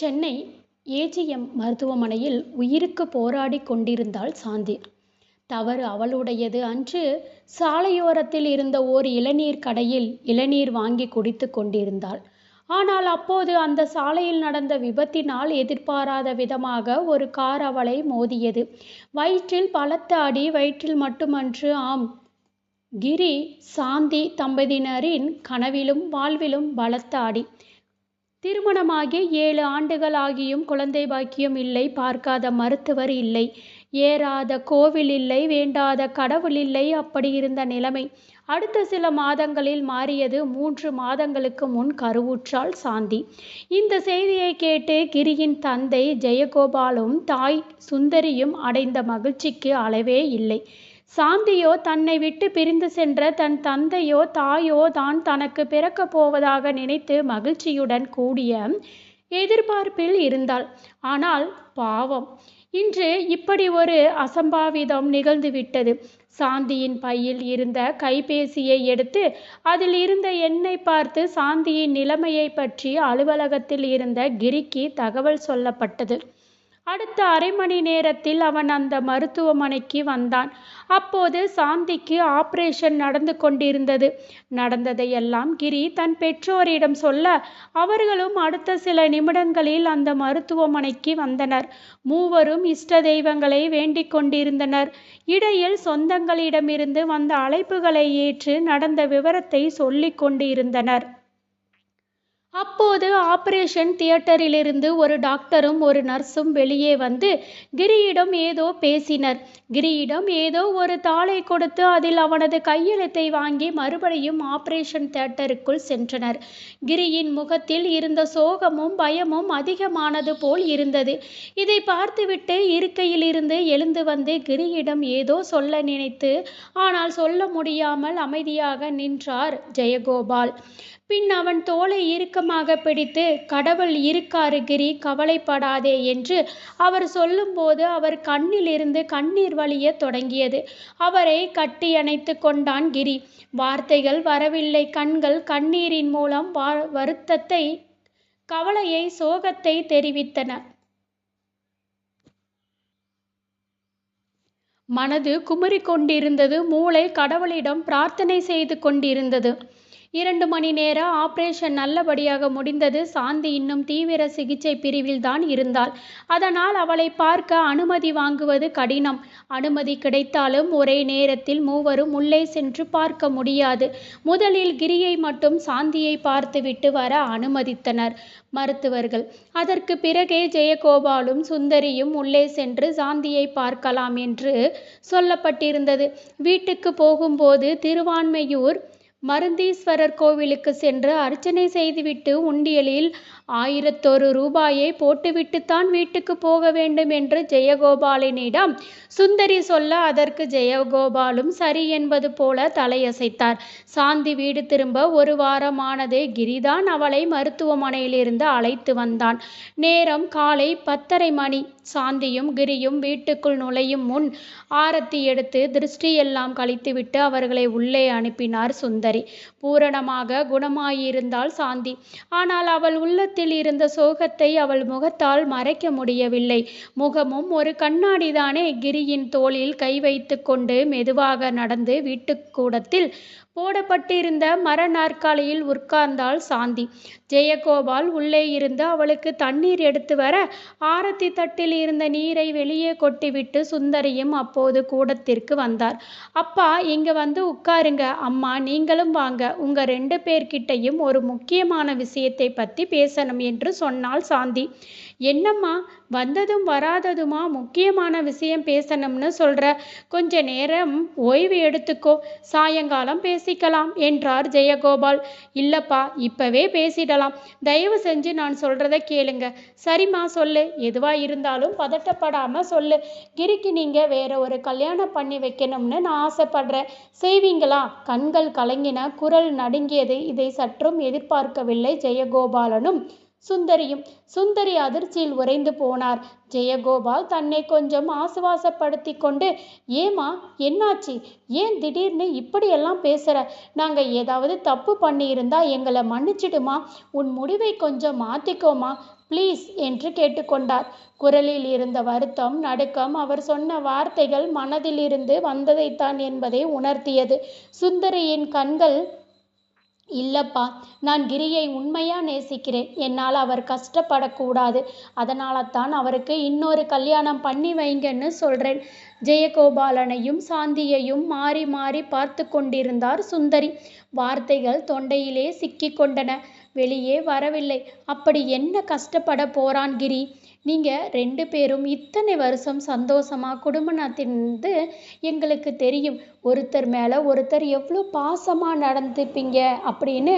Chennai AGM மருத்துவமனையில் உயிருக்கு போராடி கொண்டிருந்தாள் சாந்தி. தவறு அவளுடையது அன்று. சாலையோரத்தில் இருந்த ஓர் இளநீர் கடையில் இளநீர் வாங்கி குடித்து கொண்டிருந்தாள். ஆனால் அப்போது அந்த சாலையில் நடந்த விபத்தினால் எதிர்பாராத விதமாக ஒரு கார் அவளை மோதியது. வயிற்றில் பலத்த அடி. வயிற்றில் மட்டுமன்று ஆம். கிரி சாந்தி தம்பதியினரின் கனவிலும் வாழ்விலும் பலத்த அடி. திருமணமாகி ஏழு ஆண்டுகள் ஆகியும் குழந்தை பாக்கியம் இல்லை. பார்க்காத மருத்துவர் இல்லை. ஏறாத கோவில் இல்லை. வேண்டாத கடவுள் இல்லை. அப்படி இருந்த நிலைமை அடுத்த சில மாதங்களில் மாறியது. மூன்று மாதங்களுக்கு முன் கருவுற்றால் சாந்தி. இந்த செய்தியை கேட்டு கிரியின் தந்தை ஜெயகோபாலும் தாய் சுந்தரியும் அடைந்த மகிழ்ச்சிக்கு அளவே இல்லை. சாந்தியோ தன்னை விட்டு பிரிந்து சென்ற தன் தந்தையோ தாயோ தான் தனக்கு பிறக்கப் போவதாக நினைத்து மகிழ்ச்சியுடன் கூடிய எதிர்பார்ப்பில் இருந்தாள். ஆனால் பாவம் இன்று இப்படி ஒரு அசம்பாவிதம் நிகழ்ந்துவிட்டது. சாந்தியின் பையில் இருந்த கைபேசியை எடுத்து அதில் இருந்த எண்ணை பார்த்து சாந்தியின் நிலைமையைப் பற்றி அலுவலகத்தில் இருந்த கிரிக்கு தகவல் சொல்லப்பட்டது. அடுத்த அரை மணி நேரத்தில் அவன் அந்த மருத்துவமனைக்கு வந்தான். அப்போது சாந்திக்கு ஆபரேஷன் நடந்து கொண்டிருந்தது. நடந்ததையெல்லாம் கிரி தன் பெற்றோரிடம் சொல்ல அவர்களும் அடுத்த சில நிமிடங்களில் அந்த மருத்துவமனைக்கு வந்தனர். மூவரும் இஷ்ட தெய்வங்களை வேண்டிக் கொண்டிருந்தனர். இடையில் சொந்தங்களிடமிருந்து வந்த அழைப்புகளை ஏற்று நடந்த விவரத்தை சொல்லிக் கொண்டிருந்தனர். அப்போது ஆபரேஷன் தியேட்டரிலிருந்து ஒரு டாக்டரும் ஒரு நர்ஸும் வெளியே வந்து கிரியிடம் ஏதோ பேசினர். கிரியிடம் ஏதோ ஒரு தாளை கொடுத்து அதில் அவனது கையெழுத்தை வாங்கி மறுபடியும் ஆபரேஷன் தியேட்டருக்குள் சென்றனர். கிரியின் முகத்தில் இருந்த சோகமும் பயமும் அதிகமானது போல் இருந்தது. இதை பார்த்துவிட்டு இருக்கையிலிருந்து எழுந்து வந்து கிரியிடம் ஏதோ சொல்ல நினைத்து ஆனால் சொல்ல முடியாமல் அமைதியாக நின்றார் ஜெயகோபால். பின் அவன் தோலை இறுக்கமாக பிடித்து கடவுள் இருக்காரு கிரி கவலைப்படாதே என்று அவர் சொல்லும்போது அவர் கண்ணிலிருந்து கண்ணீர் வழிய தொடங்கியது. அவரை கட்டியணைத்துக் கொண்டான் கிரி. வார்த்தைகள் வரவில்லை. கண்கள் கண்ணீரின் மூலம் வருத்தத்தை கவலையை சோகத்தை தெரிவித்தன. மனது குமுறிக் கொண்டிருந்தது. மூளை கடவுளிடம் பிரார்த்தனை செய்து கொண்டிருந்தது. இரண்டு மணி நேர ஆபரேஷன் நல்லபடியாக முடிந்தது. சாந்தி இன்னும் தீவிர சிகிச்சை பிரிவில் தான் இருந்தாள். அதனால் அவளை பார்க்க அனுமதி வாங்குவது கடினம். அனுமதி கிடைத்தாலும் ஒரே நேரத்தில் மூவரும் உள்ளே சென்று பார்க்க முடியாது. முதலில் கிரியை மட்டும் சாந்தியை பார்த்துவிட்டு வர அனுமதித்தனர் மருத்துவர்கள். அதற்குப் பிறகே ஜெயகோபாலும் சுந்தரியும் உள்ளே சென்று சாந்தியை பார்க்கலாம் என்று சொல்லப்பட்டிருந்தது. வீட்டுக்கு போகும்போது திருவான்மையூர் மருந்தீஸ்வரர் கோவிலுக்கு சென்று அர்ச்சனை செய்துவிட்டு உண்டியலில் ஆயிரத்தொரு ரூபாயை போட்டுவிட்டுத்தான் வீட்டுக்குப் போக வேண்டும் என்று ஜெயகோபாலினிடம் சுந்தரி சொல்ல அதற்கு ஜெயகோபாலும் சரி என்பது போல தலையசைத்தார். சாந்தி வீடு திரும்ப ஒரு வாரமானதே கிரிதான் அவளை மருத்துவமனையிலிருந்து அழைத்து வந்தான். நேரம் காலை பத்தரை மணி. சாந்தியும் கிரியும் வீட்டுக்குள் நுழையும் முன் ஆரத்தி எடுத்து திருஷ்டியெல்லாம் கழித்துவிட்டு அவர்களை உள்ளே அனுப்பினார் சுந்தரி. பூரணமாக குணமாயிருந்தாள் சாந்தி. ஆனால் அவள் உள்ளத்தில் இருந்த சோகத்தை அவள் முகத்தால் மறைக்க முடியவில்லை. முகமும் ஒரு கண்ணாடிதானே. கிரியின் தோளில் கை வைத்துக் கொண்டு மெதுவாக நடந்து வீட்டுக்கூடத்தில் போடப்பட்டிருந்த மர நாற்காலியில் உட்கார்ந்தாள் சாந்தி. ஜெயகோபால் உள்ளே இருந்து அவளுக்கு தண்ணீர் எடுத்து வர ஆரத்தி தட்டில் இருந்த நீரை வெளியே கொட்டிவிட்டு சுந்தரியும் அப்போது கூடத்திற்கு வந்தார். அப்பா இங்க வந்து உட்காருங்க. அம்மா நீங்களும் வாங்க. உங்க ரெண்டு பேர்கிட்டயும் ஒரு முக்கியமான விஷயத்தை பத்தி பேசணும் என்று சொன்னாள் சாந்தி. என்னம்மா வந்ததும் வராததுமா முக்கியமான விஷயம் பேசணும்னு சொல்கிற கொஞ்ச நேரம் ஓய்வு எடுத்துக்கோ. சாயங்காலம் பேசிக்கலாம் என்றார் ஜெயகோபால். இல்லப்பா இப்பவே பேசிடலாம். தயவு செஞ்சு நான் சொல்கிறத கேளுங்க. சரிம்மா சொல்லு. எதுவாக இருந்தாலும் பதட்டப்படாமல் சொல்லு. கிரிக்கு நீங்கள் வேற ஒரு கல்யாணம் பண்ணி வைக்கணும்னு நான் ஆசைப்படுறேன். செய்வீங்களா? கண்கள் கலங்கின. குரல் நடுங்கியது. இதை சற்றும் எதிர்பார்க்கவில்லை ஜெயகோபாலனும் சுந்தரியும் சுந்தரி அதிர்ச்சியில் உறைந்து போனார். ஜெயகோபால் தன்னை கொஞ்சம் ஆசுவாசப்படுத்தி கொண்டு ஏமா என்னாச்சு? ஏன் திடீர்னு இப்படியெல்லாம் பேசுற? நாங்க ஏதாவது தப்பு பண்ணியிருந்தா எங்களை மன்னிச்சிடுமா? உன் முடிவை கொஞ்சம் மாத்திக்கோமா? ப்ளீஸ் என்று கேட்டுக்கொண்டார். குரலில் இருந்த வருத்தம் நடுக்கம் அவர் சொன்ன வார்த்தைகள் மனதிலிருந்து வந்ததைத்தான் என்பதை உணர்த்தியது. சுந்தரியின் கண்கள் இல்லப்பா நான் கிரியை உண்மையாக நேசிக்கிறேன். என்னால் அவர் கஷ்டப்படக்கூடாது. அதனால தான் அவருக்கு இன்னொரு கல்யாணம் பண்ணி வைங்கன்னு சொல்கிறேன் ஜெயகோபாலனையும் சாந்தியையும் மாறி மாறி பார்த்து கொண்டிருந்தார் சுந்தரி. வார்த்தைகள் தொண்டையிலே சிக்கி கொண்டன. வெளியே வரவில்லை. அப்படி என்ன கஷ்டப்பட போறான் கிரி? நீங்கள் ரெண்டு பேரும் இத்தனை வருஷம் சந்தோஷமாக குடும்ப நடத்தினது எங்களுக்கு தெரியும். ஒருத்தர் மேலே ஒருத்தர் எவ்வளோ பாசமாக நடந்துப்பீங்க அப்படின்னு.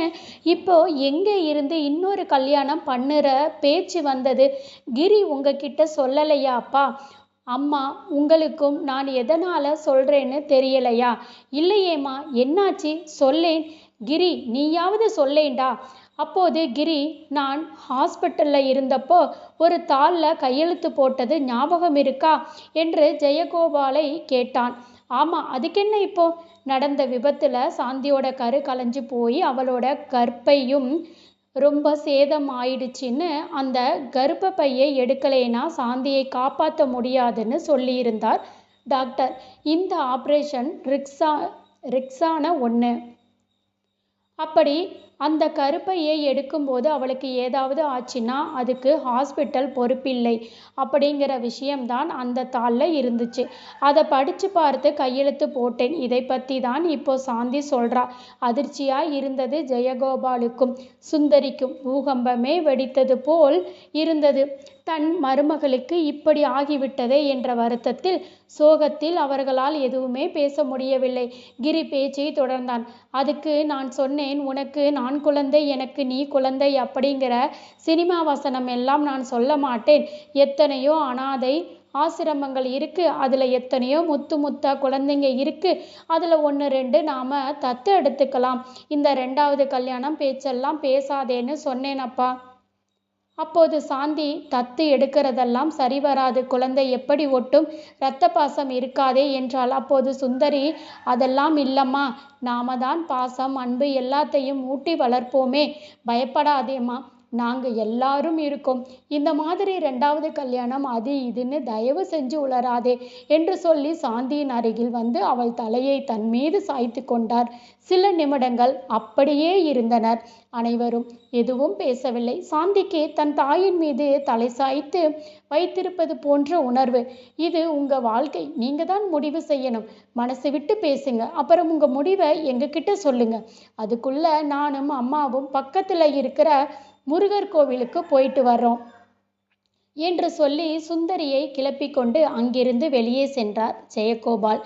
இப்போ எங்கே இருந்து இன்னொரு கல்யாணம் பண்ணுற பேச்சு வந்தது? கிரி உங்ககிட்ட சொல்லலையா அப்பா? அம்மா உங்களுக்கும் நான் எதனால் சொல்கிறேன்னு தெரியலையா? இல்லையேம்மா என்னாச்சு? சொல்லேன். கிரி நீயாவது சொல்லேன்டா. அப்போது கிரி நான் ஹாஸ்பிட்டலில் இருந்தப்போ ஒரு தாளில் கையெழுத்து போட்டது ஞாபகம் இருக்கா? என்று ஜெயகோபாலை கேட்டான். ஆமாம் அதுக்கென்ன இப்போ? நடந்த விபத்தில் சாந்தியோட கரு கலைஞ்சு போய் அவளோட கற்பையும் ரொம்ப சேதம் ஆயிடுச்சின்னு அந்த கர்ப்ப பையை எடுக்கலைன்னா சாந்தியை காப்பாற்ற முடியாதுன்னு சொல்லியிருந்தார் டாக்டர். இந்த ஆப்ரேஷன் ரிக்ஸா ரிக்ஸான ஒன்று அப்படி அந்த கருப்பையை எடுக்கும்போது அவளுக்கு ஏதாவது ஆச்சுன்னா அதுக்கு ஹாஸ்பிட்டல் பொறுப்பில்லை. அப்படிங்கிற விஷயம்தான் அந்த தாளில் இருந்துச்சு. அதை படித்து பார்த்து கையெழுத்து போட்டேன். இதை பற்றி தான் இப்போ சாந்தி சொல்கிறா அதிர்ச்சியாக இருந்தது ஜெயகோபாலுக்கும். சுந்தரிக்கும். பூகம்பமே வெடித்தது போல் இருந்தது. தன் மருமகளுக்கு இப்படி ஆகிவிட்டதே என்ற வருத்தத்தில் சோகத்தில் அவர்களால் எதுவுமே பேச முடியவில்லை. கிரி பேச்சை தொடர்ந்தான். அதுக்கு நான் சொன்னேன் உனக்கு நான் குழந்தை எனக்கு நீ குழந்தை அப்படிங்கிற சினிமா வசனம் எல்லாம் நான் சொல்ல மாட்டேன். எத்தனையோ அனாதை ஆசிரமங்கள் இருக்கு. அதில் எத்தனையோ முத்து முத்தா குழந்தைங்க இருக்கு. அதில் ஒன்று ரெண்டு நாம் தத்து எடுத்துக்கலாம். இந்த ரெண்டாவது கல்யாணம் பேச்செல்லாம் பேசாதேன்னு சொன்னேனப்பா. அப்போது சாந்தி தத்து எடுக்கிறதெல்லாம் சரி வராது குழந்தை எப்படி ஒட்டும்? இரத்த பாசம் இருக்காதே என்றாள். அப்போது சுந்தரி அதெல்லாம் இல்லம்மா. நாம தான் பாசம் அன்பு எல்லாத்தையும் ஊட்டி வளர்ப்போமே. பயப்படாதேம்மா. நாங்கள் எல்லாரும் இருக்கோம். இந்த மாதிரி ரெண்டாவது கல்யாணம் அது இதுன்னு தயவு செஞ்சு உளராதே என்று சொல்லி சாந்தியின் அருகில் வந்து அவள் தலையை தன் மீது சாய்த்து கொண்டார். சில நிமிடங்கள் அப்படியே இருந்தனர். அனைவரும் எதுவும் பேசவில்லை. சாந்திக்கு தன் தாயின் மீது தலை சாய்த்து வைத்திருப்பது போன்ற உணர்வு. இது உங்க வாழ்க்கை. நீங்க தான் முடிவு செய்யணும். மனசு விட்டு பேசுங்க. அப்புறம் உங்க முடிவை எங்ககிட்ட சொல்லுங்க. அதுக்குள்ள நானும் அம்மாவும் பக்கத்துல இருக்கிற முருகர் கோவிலுக்கு போயிட்டு வர்றோம். என்று சொல்லி சுந்தரியை கிளப்பிக்கொண்டு அங்கிருந்து வெளியே சென்றார் ஜெயகோபால்.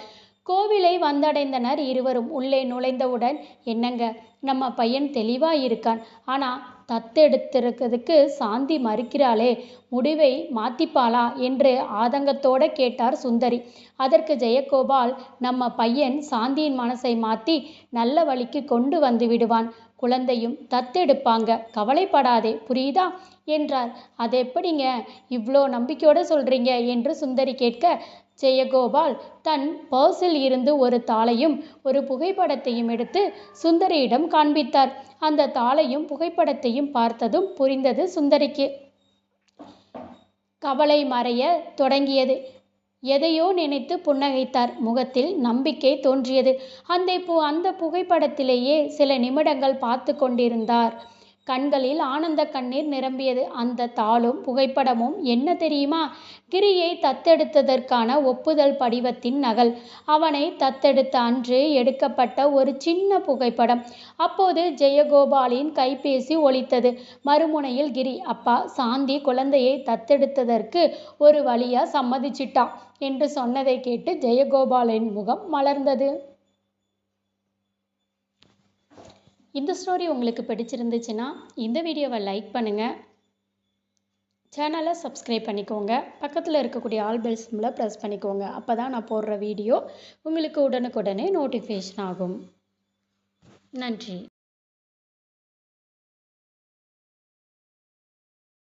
கோவிலை வந்தடைந்தனர் இருவரும். உள்ளே நுழைந்தவுடன் என்னங்க நம்ம பையன் தெளிவா இருக்கான். ஆனா தத்தெடுத்திருக்கிறதுக்கு சாந்தி மறுக்கிறாளே முடிவை மாத்திப்பாளா என்று ஆதங்கத்தோட கேட்டார் சுந்தரி. அதற்கு ஜெயகோபால் நம்ம பையன் சாந்தியின் மனசை மாத்தி நல்ல வழிக்கு கொண்டு வந்து விடுவான். குழந்தையும் தத்தெடுப்பாங்க. கவலைப்படாதே புரியுதா? என்றார். அது எப்படிங்க இவ்வளோ நம்பிக்கையோட சொல்றீங்க? என்று சுந்தரி கேட்க ஜெயகோபால் தன் பர்ஸில் இருந்து ஒரு தாளையும் ஒரு புகைப்படத்தையும் எடுத்து சுந்தரியிடம் காண்பித்தார். அந்த தாளையும் புகைப்படத்தையும் பார்த்ததும் புரிந்தது சுந்தரிக்கு. கவலை மறைய தொடங்கியது. எதையோ நினைத்து புன்னகைத்தார். முகத்தில் நம்பிக்கை தோன்றியது. அந்த பு அந்த புகைப்படத்திலேயே சில நிமிடங்கள் பார்த்து கொண்டிருந்தார். கண்களில் ஆனந்த கண்ணீர் நிரம்பியது. அந்த தாளும் புகைப்படமும் என்ன தெரியுமா? கிரியை தத்தெடுத்ததற்கான ஒப்புதல் படிவத்தின் நகல். அவனை தத்தெடுத்த அன்று எடுக்கப்பட்ட ஒரு சின்ன புகைப்படம். அப்போது ஜெயகோபாலின் கைபேசி ஒலித்தது. மறுமுனையில் கிரி அப்பா சாந்தி குழந்தையை தத்தெடுத்ததற்கு ஒரு வழியா சம்மதிச்சிட்டா என்று சொன்னதை கேட்டு ஜெயகோபாலின் முகம் மலர்ந்தது. இந்த ஸ்டோரி உங்களுக்கு பிடிச்சிருந்துச்சுன்னா இந்த வீடியோவை லைக் பண்ணுங்கள் சேனலை சப்ஸ்கிரைப் பண்ணிக்கோங்க. பக்கத்தில் இருக்கக்கூடிய ஆல் பெல் சிம்மில் ப்ரெஸ் பண்ணிக்கோங்க. அப்போ தான் நான் போடுற வீடியோ உங்களுக்கு உடனுக்குடனே நோட்டிஃபிகேஷன் ஆகும். நன்றி.